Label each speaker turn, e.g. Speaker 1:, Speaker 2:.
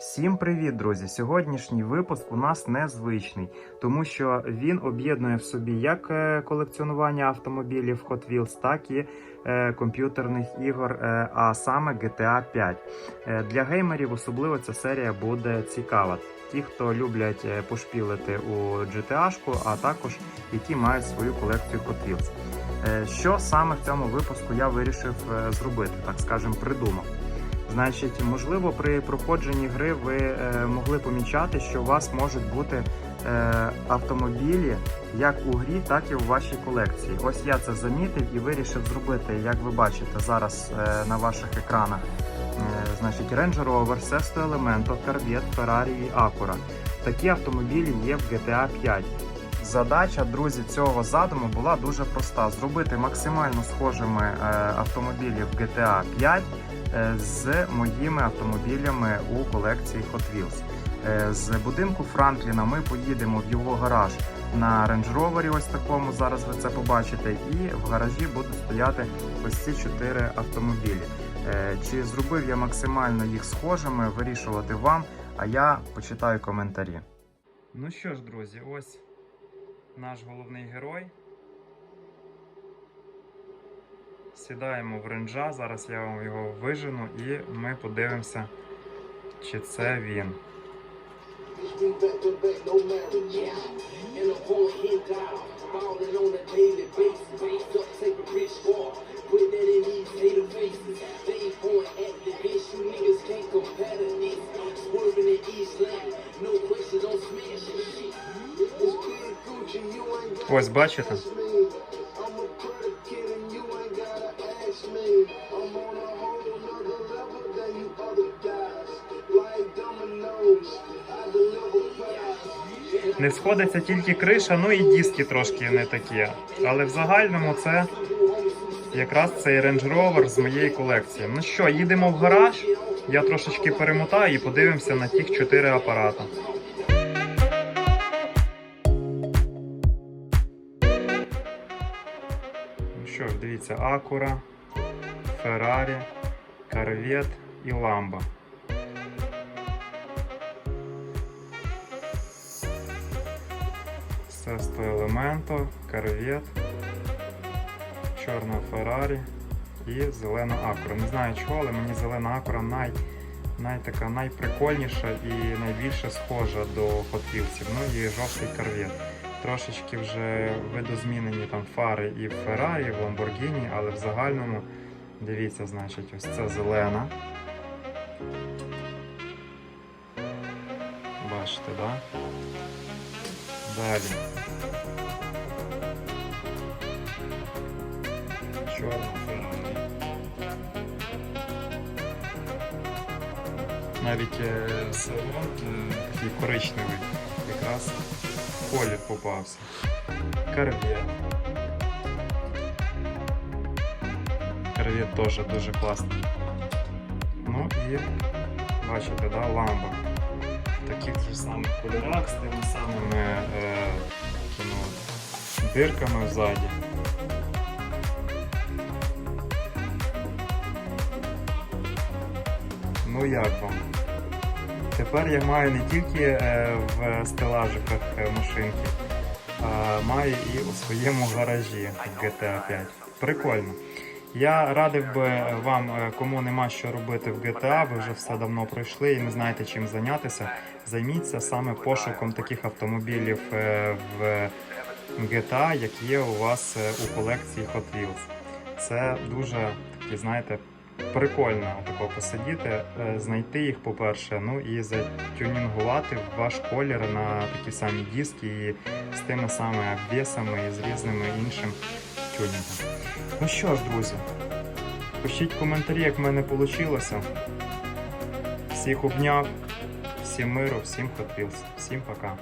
Speaker 1: Всім привіт, друзі! Сьогоднішній випуск у нас незвичний, тому що він об'єднує в собі як е, колекціонування автомобілів Hot Wheels, так і е, комп'ютерних ігор, е, а саме GTA 5. Е, Для геймерів особливо ця серія буде цікава. Ті, хто люблять пошпілити у GTA-шку, а також які мають свою колекцію Hot Wheels. Що саме в цьому випуску я вирішив зробити, так скажем, придумав. Значить, можливо, при проходженні гри ви е, могли помічати, що у вас можуть бути е, автомобілі як у грі, так і у вашій колекції. Ось я це замітив і вирішив зробити, як ви бачите зараз е, на ваших екранах. Значить, Range Rover, Sesto Elemento, Corvette, Ferrari і Acura. Такі автомобілі є в GTA 5. Задача, друзі, цього задуму була дуже проста: зробити максимально схожими автомобілі в GTA 5 е, з моїми автомобілями у колекції Hot Wheels. Е, З будинку Франкліна ми поїдемо в його гараж на Rover, ось такому зараз ви це побачите, і в гаражі будуть стояти ось ці чотири автомобілі. Е, Чи зробив я максимально їх схожими, вирішувати вам, а я почитаю коментарі. Ну що ж, друзі, ось наш головний герой. Сідаємо в ренджа, зараз я вам його вижену і ми подивимося, чи це він.
Speaker 2: Street back
Speaker 1: Не сходиться тільки криша, ну і диски трошки не такі. Але в загальному це якраз цей Range Rover з моєї колекції. Ну що, їдемо в гараж. Я трошечки перемотаю і подивимося на тих чотири апарата. Ну що ж, дивіться, Acura, Ferrari, Corvette і Lambo. Sesto Elemento, Corvette, чорна Ferrari і зелена Acura. Не знаю чого, але мені зелена Acura най, най така найприкольніша і найбільше схожа до Hot Ну і жовтий Corvette. Трошечки вже видозмінені там фари і в Ferrari, і в Lamborghini, але в загальному дивіться, значить, ось це зелена. Бачите, так? Да? Далі. Феррарі. Навіть е, салон е, такий коричневий, якраз колір попався. Корвет. Корвет теж дуже класний. Ну і бачите, да, ламба таких же самих кольорах з тими самими е, такими дирками ззаді. Ну як вам? Тепер я маю не тільки е, в стелажиках е, машинки, а маю і у своєму гаражі в GTA 5. Прикольно. Я радив би вам, е, кому нема що робити в GTA, ви вже все давно пройшли і не знаєте чим зайнятися. Займіться саме пошуком таких автомобілів е, в GTA, як є у вас е, у колекції Hot Wheels. Це дуже такі, знаєте, прикольно тако посидіти, е, знайти їх, по-перше, ну і затюнінгувати ваш колір на такі самі диски і з тими самими обвісами і з різними іншим тюнінгом. Ну що ж, друзі, пишіть коментарі, як в мене вийшло. Всіх обняв, всім миру, всім Hot Всім пока.